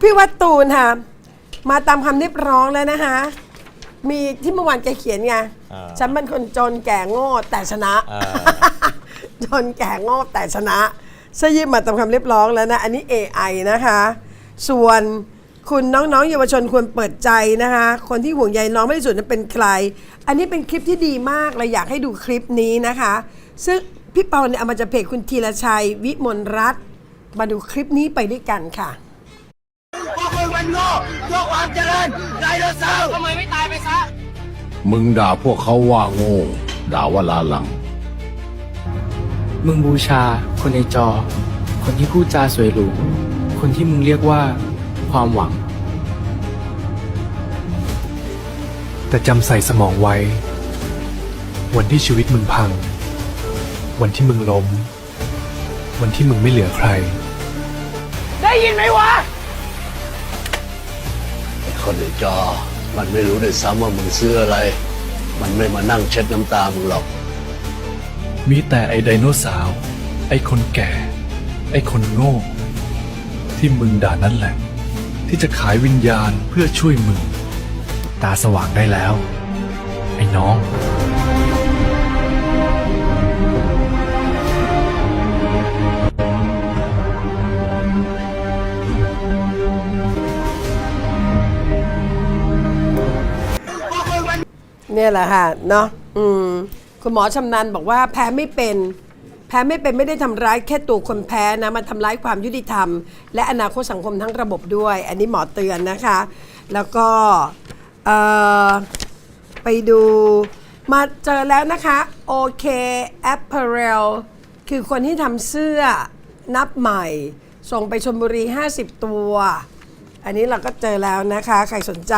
พี่วัดตูนค่ะ มาตามคำเรียกร้องแล้วนะคะ มีที่เมื่อวานแกเขียนไง อ่าฉันเป็นคนจนแก่โง่แต่ชนะ อ่า จนแก่โง่แต่ชนะเสื้อยืดมาตามคำเรียกร้องแล้วนะ อันนี้ AI นะคะ ส่วนคุณน้องๆเยาวชนควรเปิดใจนะคะ คนที่ห่วงใยน้องไม่ที่สุดนั้นเป็นใคร อันนี้เป็นคลิปที่ดีมากเลยอยากให้ดูคลิปนี้นะคะ ซึ่งพี่เปาเนี่ยเอามาจากเพจคุณธีรชัยวิมลรัตน์มาดูคลิปนี้ไปด้วยกันค่ะ พวกมึงมันโง่เพื่อความเจริญไดโนเสาร์ทำไมไม่ตายไปซะ มึงด่าพวกเขาว่าโง่ ด่าว่าลาหลัง มึงบูชา คนในจอ คนที่พูดจาสวยหรู คนที่มึงเรียกว่า ความหวัง แต่จำใส่สมองไว้ วันที่ชีวิตมึงพัง วันที่มึงล้ม วันที่มึงไม่เหลือใคร ได้ยินไหมวะไอ้ คนในจอ มันไม่รู้ด้วยซ้ำว่ามึงซื้ออะไร มันไม่มานั่งเช็ดน้ำตามึงหรอก มีแต่ไอ้ไดโนเสาร์ไอ้คนแก่ ไอ้คนโง่ ที่มึงด่านั่นแหละ ที่จะขายวิญญาณเพื่อช่วยมึง ตาสว่างได้แล้ว ไอ้น้อง เนี่ยแหละค่ะเนาะอืมคุณหมอชำนาญบอกว่าแพ้ไม่เป็น แพ้ไม่เป็นไม่ได้ทำร้ายแค่ตัวคนแพ้นะมันทำร้ายความยุติธรรม และอนาคตสังคมทั้งระบบด้วย อันนี้หมอเตือนนะคะ แล้วก็เอ่อไปดูมาเจอแล้วนะคะโอเค Apparel คือคนที่ทำเสื้อนับใหม่ ส่งไปชลบุรี 50 ตัว อันนี้เราก็เจอแล้วนะคะ ใครสนใจ